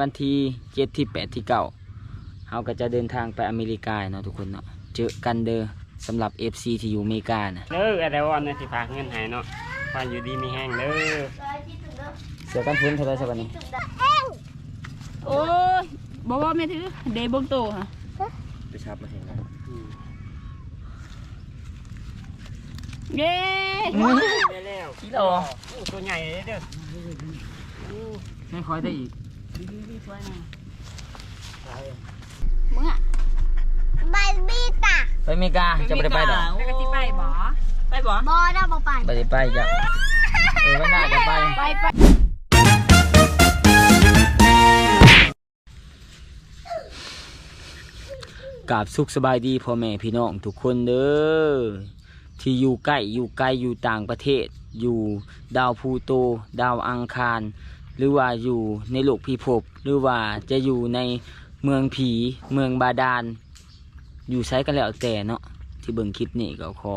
วันที่เจ็ดที่แปดที่เก้าเราก็จะเดินทางไปอเมริกาเนาะทุกคนเนาะเจอกันเด้อสำหรับ FC ที่อยู่อเมริกานะเด้ออะไรวอนเนี่ยสิฝากเงินใหายเนาะพออยู่ดีมีแห้งเด้อเสือกันพื้นเท่าไรสักวันนี้โอ้ยบอกว่าไม่ถือเดย์เบงโตฮะไปชับมาเห็นเย้ได้แล้วกิโลโอ้ตัวใหญ่เลยเด้อไม่ค่อยได้อีก มึงอะบายบีตาไปอเมริกาจะไม่ได้ไปดอกไปกันที่ไปบ่ไปบ่บอได้บอไปไปได้ไปจ้ะเออวันหน้าจะไปไปไปกราบสุขสบายดีพ่อแม่พี่น้องทุกคนเด้อที่อยู่ใกล้อยู่ไกลอยู่ต่างประเทศ อยู่ดาวพลูโต ดาวอังคาร หรือว่าอยู่ในโลกพิภพหรือว่าจะอยู่ในเมืองผีเมืองบาดาล อยู่ใช้กันแล้วแต่เนาะที่เบิ่งคลิปนี้ก็ขอ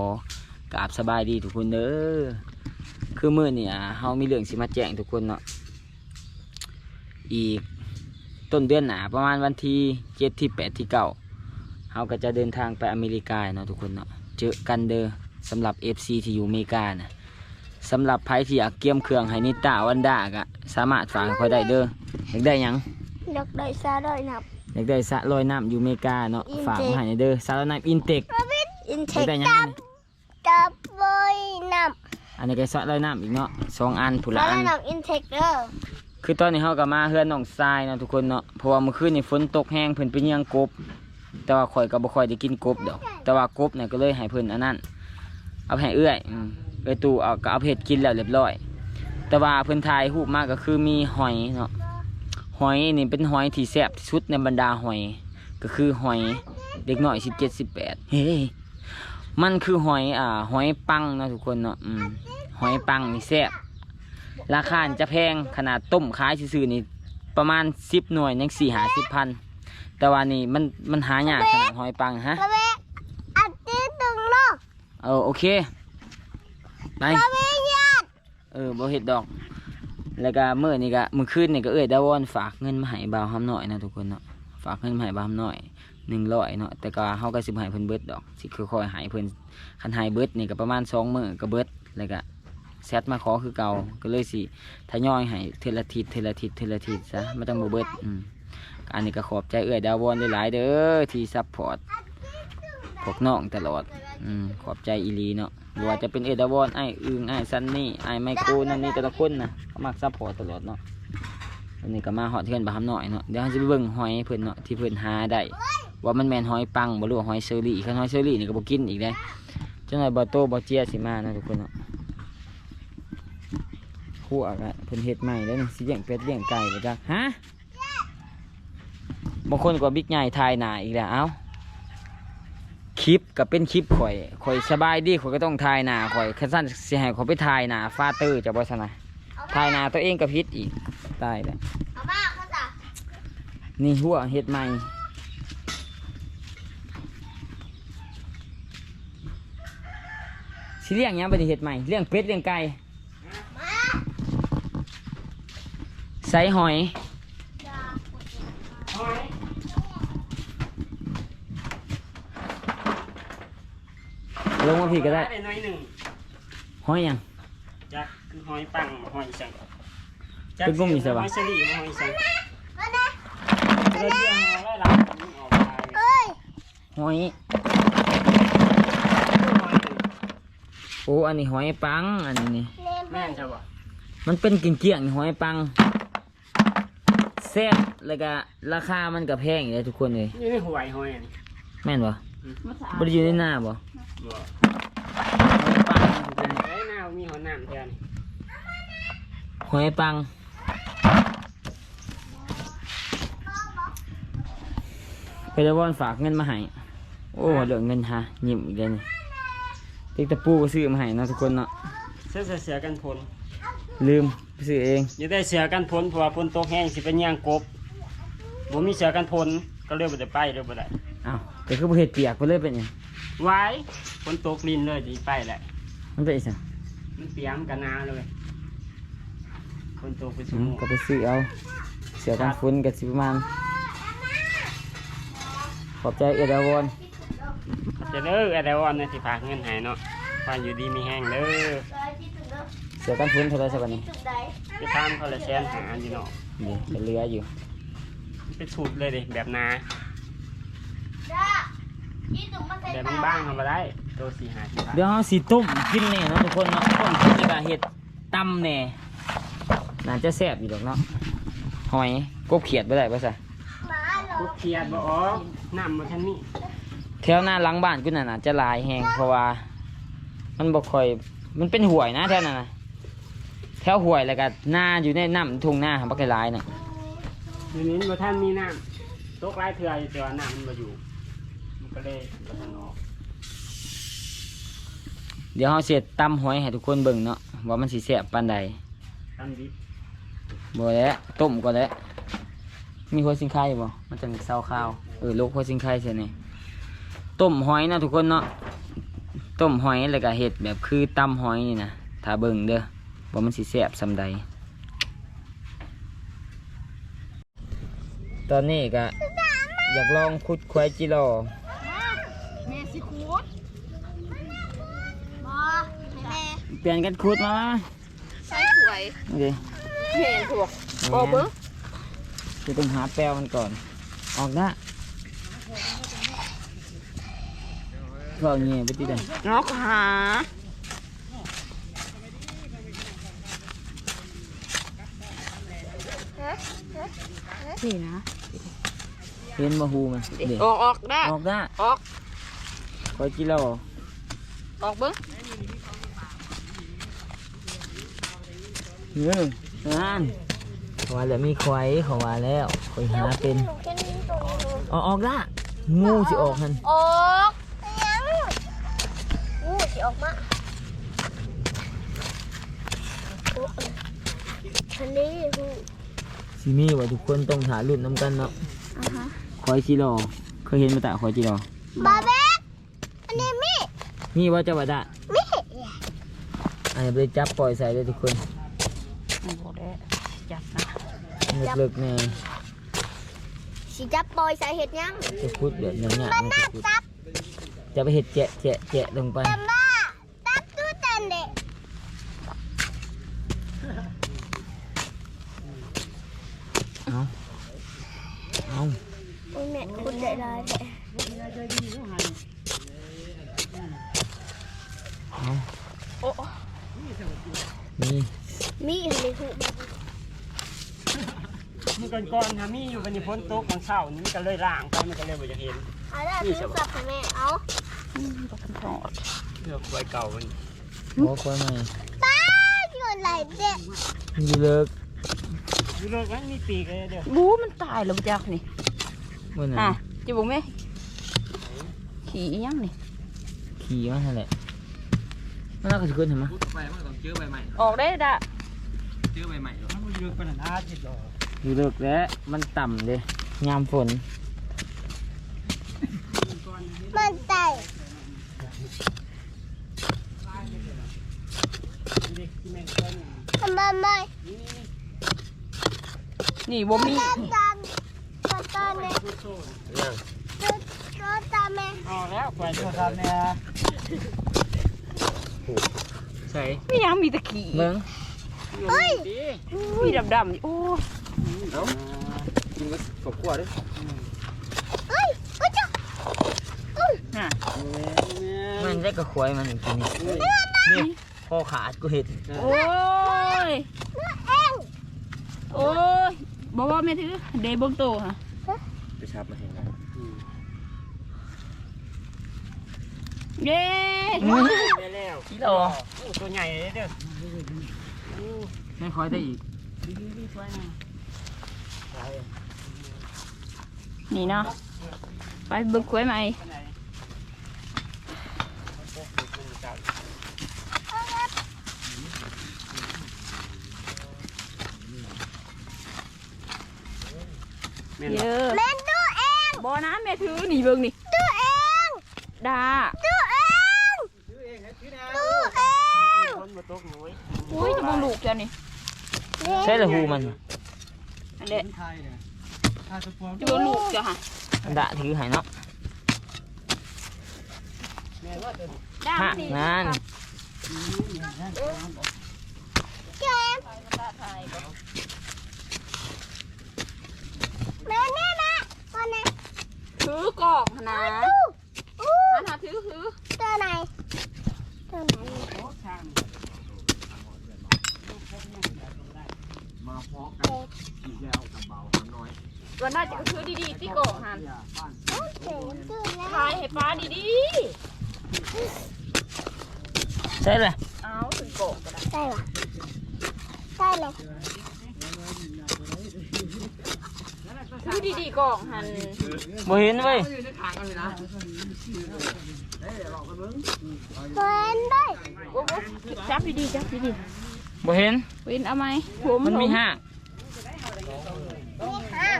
กราบสบายดีทุกคนเด้อคือมื้อเนี่ยเฮามีเรื่องสิมาแจ้งทุกคนเนาะอีกต้นเดือนหนาประมาณวันที่เจ็ดที่แปดที่เก้าเราก็จะเดินทางไปอเมริกาเนาะทุกคนเนาะเจอกันเด้อสำหรับ FC ที่อยู่อเมริกานะ สำหรับไผที่อยากเกี่ยมเครื่องให้นิต้าวันดากะสามารถฝากเขาได้เด้ออยากได้หยังดอกได้ซาได้นับอยากได้สระลอยน้ำอยู่อเมริกาเนาะ Intake ฝากมาให้เด้อสระลอยน้ำอินเตกอินเทอยากคได้หยังจับนี่จับเลยนับอันนี้ก็สระลอยน้ำอีกเนาะสองอันผู้แล้ละวอันนับอินเทคเด้อคือตอนนี้เฮาก็มาเฮือนน้องทรายเนาะทุกคนเนาะเพราะว่าเมื่อคืนนี่ฝนตกแห้งเพิ่นไปเลี้ยงกบ แต่ว่าข่อยก็บ่ค่อยได้กินกบดอกแต่ว่ากบเนี่ยก็เลยให้เพิ่นอันนั้นเอาไปให้เอื้อยอืม เอื้อยตู่เอาก็เอาไปเฮ็ดกินแล้วเรียบร้อย แต่ว่าเพิ่นถ่ายรูปมาก็คือมีหอยเนาะหอยนี่เป็นหอยที่แซ่บที่สุดในบรรดาหอย ก็คือหอยเด็กน้อย17 18เฮ้ยมันคือหอยอ่าหอยปังเนาะทุกคนเนาะอืมหอยปังนี่แซ่บราคาจะแพงขนาดต้มขายซื่อๆนี่ประมาณสิบหน่วยยังสี่หาสิบพันแต่ว่านี่มันมันหายากขนาดหอยปังฮะกระเบะอัดตีตึงโลกเออโอเค ไปกระเบะยาดเออบ่เห็ดดอก แล้วก็มื้อนี่ก็มื้อคืนนี่ก็เอ้ยดาวอนฝากเงินมาให้บ่าวหำน้อยนะทุกคนเนาะฝากเงินมาให้บ่าวหำน้อยหนึ่งร้อยเนาะแต่ก็เฮาก็สิบ่ให้เพิ่นเบิดดอกสิค่อยๆให้เพิ่นคันให้เบิดนี่ก็ประมาณสองมื้อก็เบิดแล้วก็แซดมาขอคือเก่าก็เลยสิทยอยให้เทอละทิศเทอละทิศเทอละทิศซะไม่ต้องบ่เบิดอืมอันนี้ก็ขอบใจเอื้อยดาวอนหลายๆเด้อที่ซัพพอร์ต พวกน้องตลอดอืมขอบใจอีลีเนาะหรือว่าจะเป็นเอดาวอนไอ้อึงไอ้ซันนี่ไอ้ไมโครนั่นนี่แต่ละคนนะเขามักซัพพอร์ตตลอดเนาะอันนี้ก็มาฮอดเทือนบาหำหน่อยเนาะเดี๋ยวจะไปเบิ่งหอยเพิ่นเนาะที่เพิ่นหาได้ว่ามันแมนหอยปังบ่รู้หอยเชอรี่คันหอยเชอรี่นี่ก็บ่กินอีกได้จังหน่อยบ่โตบ่เจียสิมานะทุกคนเนาะขั่วกะเพิ่นเฮ็ดใหม่แล้วนี่สิเลี้ยงเป็ดเลี้ยงไก่บ่จักฮะบางคนก็บิ๊กใหญ่ทายหน้าอีกแล้วเอ้า คลิปก็เป็นคลิปข่อยข่อยสบายดีข่อยก็ต้องทายหน้าข่อยคันซั่นสิให้ข่อยไปทายหน้าฟาเตอร์จะบ่ซั่นน่ะทายหน้าตัวเองก็ผิดอีกตายแล้วเอามาเขาจะนี่หัวเฮ็ดใหม่สิเลี้ยงหยังบ่ได้เฮ็ดใหม่เลี้ยงเป็ดเลี้ยงไก่ใส่หอย ลงมา พี่ก็ได้ได้น้อยหนึ่งหอยหยัง จักคือหอยปังหอยสังเป็นกุ้งอีสานหปะอยเชอรี่หอยสังมาเด้เราเรียกหอยไล่หลังมันออกไปเอ้ยหอยโอ้ อันนี้หอยปัง อันนี้นี่เล่มแม่นใช่ปะมันเป็นเกี่ยงๆนี่หอยปังแซ่บแล้วก็ราคามันก็แพงอยู่เลยทุกคนเลยนี่ในหวยหอยอันนี้แม่นบ่มาสาบ่ได้อยู่ในหน้าบ่บ่ ไอ้หน้ามีหอยน้ำแทนหอยปัง ไปแล้ววอนฝากเงินมาให้ โอ้เหลือเงินฮะยิ้มอีกเลยนี่ติ๊กตะปูก็ซื้อมาให้เนาะทุกคนเนาะ เสื้อเสือกันฝนลืมไปซื้อเองอย่าได้เสือกันฝนเพราะว่าฝนตกแห้งสิเป็นย่างกบบ่มีเสือกันฝนก็เลยบ่ได้ไปเลยบ่ได้อ้าวแต่คือบ่เฮ็ดเปียกไปเลยเป็นหยัง ไว้ฝนตกลินเลยสิไปแหละมันเป็นอีสังมันเปียกมันกันนาเลยฝนตกไปอืสุ่มมก็ไปซื้อเอา เสือกันฟุ้นกับสิประมาณขอบใจเอดาวอนเจะเด้ออะไรวอนเนี่ยสิฝากเงินให้เนาะว่าอยู่ดีมีแห้งเด้อเสือกันฟุ้นเท่าไรสักวันนี้ไปทำเขาละแสนหาอยู่เนาะนี่เป็นเรืออยู่ เป็นสูตรเลยดิแบบนาจ้า ยี่ตุ่มมาใส่แบบปากบ้างๆเอามาได้ตัวสี่หาสิบบาทเดี๋ยวเราสีต้มกินเนี่ยเนาะทุกคนเนาะต้มกินแล้วก็เห็ดตำเนี่ยน่าจะแซ่บอยู่ดอกเนาะหอยกบเขียดไปได้ปะซะหมาเหรอกุ๊กเขียดบ่ออกน้ำมาทันนี้แถวหน้าหลังบ้านกูน่ะน่ะจะหลายแหงเพราะว่า มันบ่ค่อยมันเป็นห่วยนะแถวนั้นนะแถวห่วยแล้วก็หน้าอยู่ในน้ำทุ่งหน้าครับบ่ค่อยหลายน่ะเดี๋ยวนี้บ่ท่านมีน้ำตกหลายเถื่ออยู่แต่ว่าน้ำมันบ่อยู่มัน ก็เลยบ่ทันออกเดี๋ยวเฮาเสร็จตำหอยให้ทุกคนเบิ่งเนาะว่ามันสิแซ่บปานใดตามดิบ่แล้วต้มก็แล้วมีหัวสิงไข่บ่มันจังเซาข้าวเออลูกหัวสิงไข่ใช่นี่ต้มหอยนะทุกคนเนาะต้มหอยแล้วก็เฮ็ดแบบคือตำหอยนี่นะถ้าเบิ่งเด้อว่ามันสิแซ่บซำใดตอนนี้ก็อยากลองคุดควายจิโร่แม่สิคูด บอแม่ เปลี่ยนกันคุดมามาใส่ถวยโอเคเห็นถูกบ่เบิ่งจะต้องหาแปลวมันก่อน ออกนะก็เอาเงี้ยไปติดเลยนอกหานี่นะ เห็นมาหูมันเด็กออกออกได้ออกนะออกควายจิโร่ออกเบิ่ง เฮ้ยนั่นเขาว่าแล้วมีควายเขาว่าแล้วคอยหาเป็นหนูแค่นี้ตรงนี้ออกออกนะงูสิออกหันออกยังงูสิออกมาโอ้ยอันนี้หูสิมีว่าทุกคนต้องหารุ่นน้ำกันเนาะอ่าฮะควายจิโร่เคยเห็นมาแต่ควายจิโร่บาเบ็กอันนี้มีมีว่าจะว่าได้มีอันนี้ไปจับปล่อยใส่เลยทุกคน บ่ได้จับนะ ลึกๆเนี่ยสิจับปล่อยสาเหตุยังจะพูดแบบนี้เนี่ยมันมันน่าจะพูดจับจะไปเห็ดแจะแจะแจะลงไป จำบ้าจับตู้เตันเด็ก เอาเอา โอ้ยแม่คุณได้ได้แท้ เอา โอ้ นี่ มีอันนี้หู มันก่อนๆ นะมีอยู่วันนี้ฝนตกของเช้านี่มันก็เลยล่างไปมันก็เลยบ่จะเห็นเอาได้ซื้อสับให้แม่เอาถอดเลือกไว้เก่ามันหัวควายใหม่ป้าอยู่ไหนเด็กมันอยู่เลิกอยู่เลิกมันมีปีกเลยเด้อบูมันตายแล้วบ่จักนี่มันอะน่ะจะบอกไหมขี่อีหยังนี่ขี่มันนั่นแหละมันน่าจะขึ้นเห็นไหมออกได้ด่ะมันบ่อยู่ปานนั้นอาจิตหรอ อยู่เลิกแล้ว มันต่ำเลยยามฝน มันไตเด็กที่แม่นต้นทำไมไม่นี่บ่มีตามตามตามตามแม่ก็ตามแม่ออกแล้วไปโทรศัพท์เนี่ยใส่ไม่ยังมีแตะขี่เบิ้งเฮ้ยมีดำๆนี่โอ้ กินกับขวดด้วยเฮ้ยเฮ้ยจ้ะน่ะมันได้กับควายมันกินนี่นี่คอขาดกูเห็นโอ้ยเองโอ้ยบอกว่าแม่ถือเดย์เบงโตฮะไปชับมาเห็นแล้วเย้ได้แล้วกิโลโอ้ตัวใหญ่เลยเด้อไม่ค่อยได้อีกนี่ เนาะไปเบิ่งกล้วยใหม่แม่นเยบ่อะแม่ตัวเองบ่นะแม่ถือนี่เบิ่งนี่ตัวเองดาตัวเองตัวเองฝนบ่ตกหนูเว้ยอุ้ยจะบ่ลูกจ้ะนี่ใช่ละหูมันไอันเด็ดไทยเนี่ยถ้าสปอร์ตที่ว่าลูกเจ้าค่ะดะถือให้เนาะแม่ว่าจะด้ามฮะสิงานเก็บแม่แม่แม่วันไหนถือกล่องหั่นนะอู้หันหาถือถือ ตัวไหนตัวไหน ทาง มาพร้อมกันอีกแล้วกับเบาน้อยวันน่าจะถือดีๆที่กล่องหันเจ๋งตื่นแล้วทายให้ป้าดีใช่เลยๆ เอาถึงกล่องก็ได้ได้ปะได้เลยถือดีๆกล่องหันบ่เห็นเว้ยเปินได้โอ้โหจับดีๆจับดี บ่เห็นๆเว้นเอาไหมผมมันมีผห้างนี่ค่ะ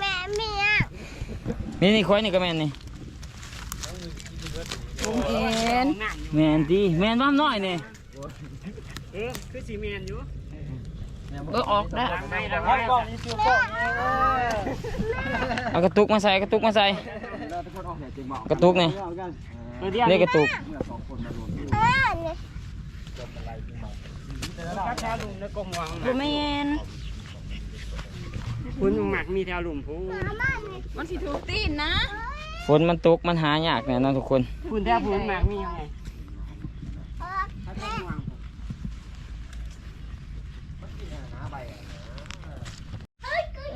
แม่เมียนี่นี่คอยนี่ก็แม่นนี่ผมเอ็นหนังแม่นดีแม่นบ้ามน้อยนี่เออคือซีเมนอยู่เออออกได้หลังไม่หลังไม่กล้องนี่คือเอากระตุกมาใส่กระตุกมาใส่แล้วทุกคนออกแหนจริงบอกกระตุกนี่เดียว นี่กระตุกเมื่อสองคนมารวมตัวเออเนี่ยก็แถวลุมในกงวังผมเอ็นคุณหมักมีแถวลุมผู้มาม่าเนี่ยมันสิถูกตีนนะฝนมันตกมันหายากแน่นอนทุกคนคุณแถวคุณหมักมียังไงเออเขาต้องวาง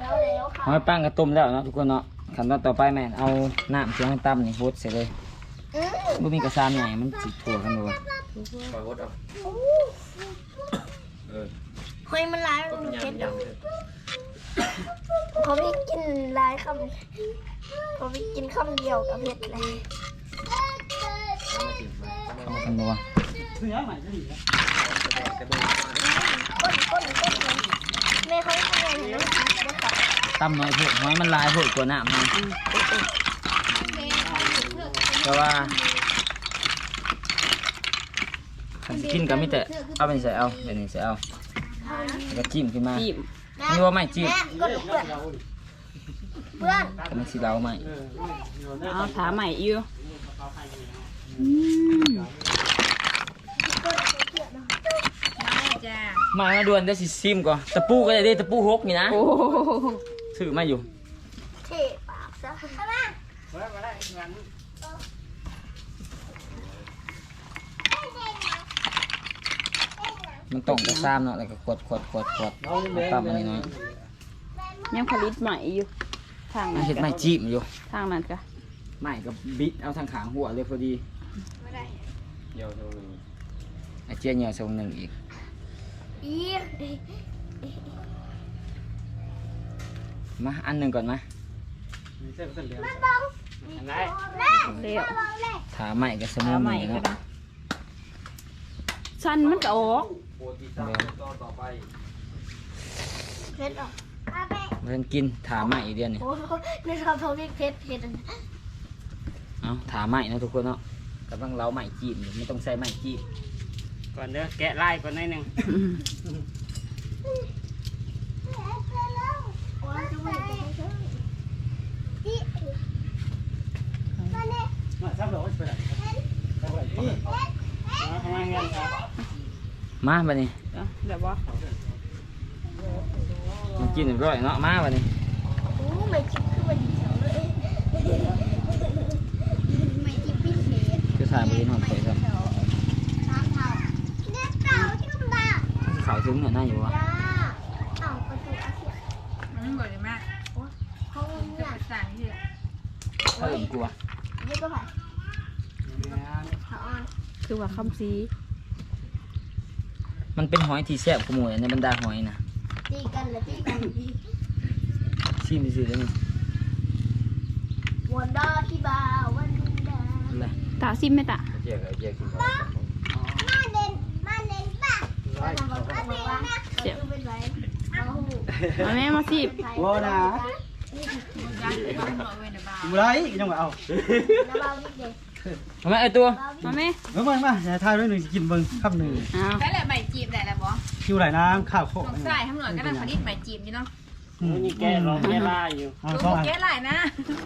แล้วแล้วค่ะหอยปังกระต้มแล้วเนาะทุกคนเนาะขั้นตอนต่อไปแม่นเอาน้ำเสียงให้ตั้มนี่โพดเสร็จเลยอืม บ่มีกระซามใหญ่มันสิถั่วกันบ่วะปล่อยวัดเอาเออหอยมันร้ายมันเผ็ดดอกเขาไม่กินร้ายคำเขาไม่กินคำเดียวกับเผ็ดเลยเข้ามากันบ่วะเสือใหม่ก็ดีนะก้นก้นก้นเลยแม่เขาทำอะไรนะนะคะตั้มน้อยโพดหอยมันหลายโพดกว่าน้ำมัน แต่ว่าคันสิกินก็มีแต่เอาไปใส่เอาเดี๋ยวนี้ใส่เอาแล้วก็จิ้มขึ้นมาจีบนี่ว่าไม่จิ้มแม่ก้นเปื้อนเปื้อนก็มันสิเล้าไม่เอาถามใหม่อยู่จ้ามามาด่วนได้สิซิมก่อนตะปูก็ได้เด้ตะปูหกนี่นะโอ้โหซื้อมาอยู่เทปากซะทำไมไว้ไว้ได้เงิน มันต้องกระซ้ำเนาะแล้วก็กดกดกดกดปั๊มอันนี้น้อยยังผลิตใหม่อยู่ ทางมันั้นนเห็ดก็ไม่จิ้มอยู่ทางนั้นก็ไม่กับบิดเอาทางขางหัวเลยพอดีเดี๋ยวตรงนี้ไอเจียเหนียวทรงหนึ่งอีกอีมาอันหนึ่งก่อนมามีเส้นเส้นเหลืองมันบ้องอะไรแม่เลี้ยวบ้องเลยถาใหม่กับสมุถานใหม่นี่ก็เนาะได้สั้นมันก็ออก โปรตีนตามตอนต่อไปเพชรอะเอาไปเพิ่นกินถาใหม่อีกเดือนนี่โอ้โหในชอบทวีเพชรเพชรเอาถาใหม่นะทุกคนเนาะกำลังเล้าใหม่จีบอยู่ไม่ต้องใส่ใหม่จีบก่อนเด้อแกะไล่ก่อนหน่อยหนึงมาซับดอกไว้เปิดเอาไว้นี่เอาทำไมเงินครับ มาบัดนี้เดี๋ยวเดี๋ยวบอกมันกินเรียบร้อยเนาะมาบัดนี้โอ้ไม่จิบคือมันเสียวเลยไม่จิบพิเศษคือถ่ายบริเวณห้องเปิดครับสามเท่าเด็กเต่าที่กำลังเขาถึงเนี่ยน่าอยู่วะจ้าเต่าประตูอาเซียนมันบ่ได้มากเขาเนี่ยสั่งที่เขาเห็นกูวะเยอะก็ผ่านเขาอ่อนคือว่าคำซี มันเป็นหอยที่แซ่บขโมยในบรรดาหอยนะตีกันเลยตีกันดีชิมซื่อๆแล้วนี่วันดาที่บ่าวันดาอะไรตาซิมไหมตาเจ๊กับไอ้เจ๊กินไปมาเล่นมาเล่นป่ะมาทำแบบนี้นะเดี๋ยวเป็นไรเอาหูมาแม่มาสิบโว้นะยันเลยบ้านหน่อยเว้ยนะบ้าบุไรยังไงเอาน้ำ เบานิดเดียวเอาไหมไอตัวมาไหมเมื่อวานมาอย่าทายด้วยหนึ่งกินเบิ่งคำหนึ่งเอาได้แหละใหม่จีบได้แหละบอคิวไหลน้ำข้าวโคกน้องสายทำหน่อยก็นั่งผลิตใหม่จีบอยู่เนาะอืมนี่แกลองแกล่าอยู่เอาลูสองกอันแก่หลายนะ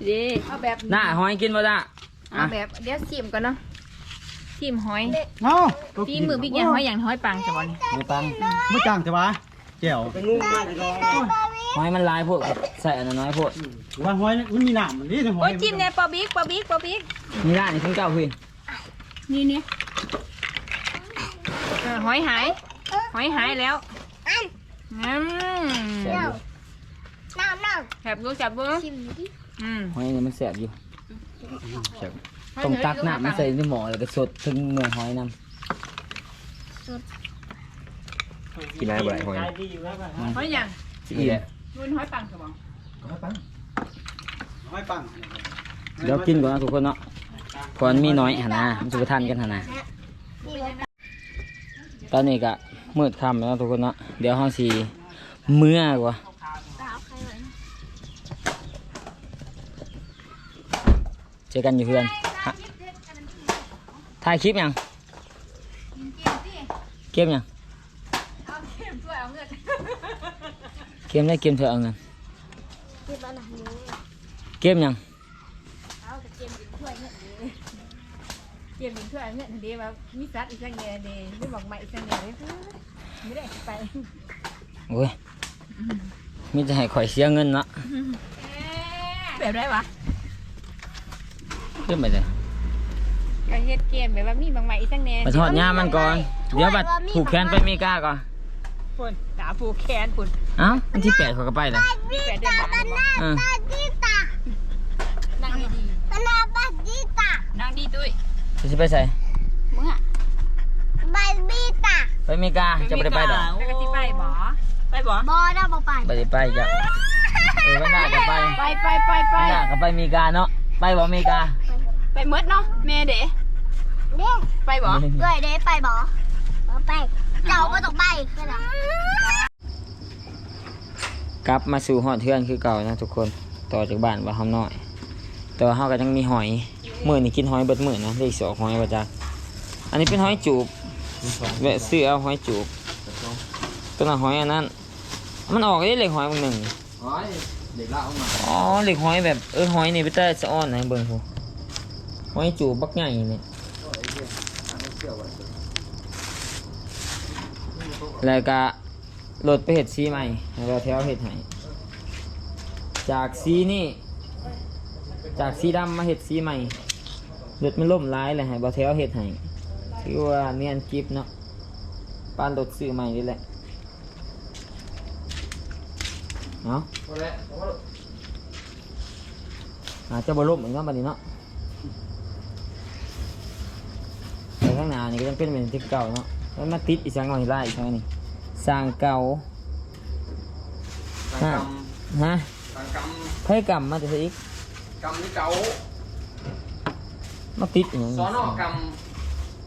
ดีเอาแบบหน้าหอยกินบ่จ้าเอาแบบเดี๋ยวชิมก่อนเนาะชิมหอยเอาปีมือพี่อย่างหอยอย่างหอยปังจะบอล ไม่ตังไม่จ้างแต่ว่าแจ๋วเป็นงูมากเลยลอง หอยมันลายพวกใส่อันนั้นน้อยพวกว่าหอยมันมีหนามนี่ถึงหอโอ้ยยจิ้มเนี่ยปอบิ๊กปอบิ๊กปอบิ๊กมีร้านนี่เพิ่งเก้าคืนนี่นี่เออหอยหาย หอยหายแล้วอืมแสบอยู่น้ำน้แอบดูจับดูำชิมดิอืมหอยนี่มันแสบอยู่แสบต้องตักน้ำมาใส่ในหม้อแล้วก็สดถึงเนื้อหอยนำกินได้บ่ได้หอยขายดีอยู่แล้วป่ะหอยอย่างสิอีแหละ รุ่นหอยปังจะบอลหอยปังเดี๋ยวกินก่อนนะทุกคนเนาะก่อนมีน้อยหนนะมันจะไปทานกันหนนะนี่ว่าตอนนี้ก็มืดค่ำแล้วทุกคนเนาะเดี๋ยวห้องสีเมื่อกว่าตาใครเลยเจอกันอยู่เพื่อนฮะถ่ายคลิปยังเกมยัง เกมได้เกมเธอเอาเงิน ที่บ้านหลังนี้ เกมยัง เอาแต่เกมดินช่วยเงินดีเกมดินช่วยเอาเงินดีว่ามีสัตว์อีกสักเงี้ยดีไม่บอกใหม่อีกสักเงี้ยเลยไม่ได้ไป โอ้ยมีจะให้ข่อยเสียเงินเนาะ แบบได้ปะ เกมไปเลย ก็เฮ็ดเกมแบบว่ามีบางใหม่อีกสักเงี้ย มาทอดหญ้ามันก่อน เดี๋ยวบัดผูกแขนไปอเมริกาก่อน คุณดา ผูกแขนคุณ เอ้าวันที่แปดเขาก็ไปเลยแปดเดือนบาทเออปาจิตานั่งดีปนาปาจิตาๆนั่งดีตุ้ยจะไปใส่มึงอะบาบิตาไปอเมริกาจะไม่ได้ไปดอกไปกะทิไปบ่ไปบ่บอได้บ่ไปไปได้ไปจ้ะเออวันหน้าก็ไปไปไปไปไปวันหน้าก็ไปอเมริกาเนาะไปบ่อเมริกาไปหมดเนาะแม่เด๋เด้ไปบ่เอ้ยเด้ไปบ่บ่ไปเจ้าก็ต้องไปคือล่ะ กลับมาสู่หอดเทือนคือเก่านะทุกคนต่อจากบ้านว่าเฮาน้อยแต่ว่าเฮาก็ยังมีหอยมื้อนี้กินหอยเบิดมื้อนะได้สองหอยว่าจักอันนี้เป็นหอยจูบแวะซื้อเอาหอยจูบตัวนั้นหอยอันนั้น มันออกได้เหล็กหอยบางหนึ่งหอยเด็กละเอามาอ๋อเหล็กหอยแบบเออหอยนี่ไปแต่สะอ้อนนะเบิ่งพูหอยจูบบักใหญ่นี่แล้วก็ โหลดไปเห็ดซีใหม่แล้วแถวเห็ดให้จากซีนี่ จากสีดำมาเห็ดสีใหม่เลือดมันล่มร้ายเลยให้บาเทลเห็ดให้ถือว่าเนียนกิฟเนาะปานรถซื้อใหม่นี่แหละเนาะอาจจะบล่มเหมือนกันบัดนี้เนาะแต่ข้างหน้านี่ก็ยังเป็นเหมือนที่เก่าเนาะแล้วมาติดอีกสังหน่อยไล่อีกสังนึ่ สร้างเก่าตังกฮะำตังกไพ่กรรมมาจะใช่อีกำกำนี่เก่ามาติดอหย่างซ้อนออกก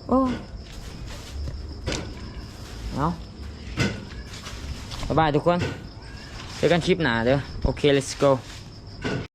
โอ้เอาบ๊ายบายทุกคนเจอกันคลิปหน้าเด้อโอเค let's go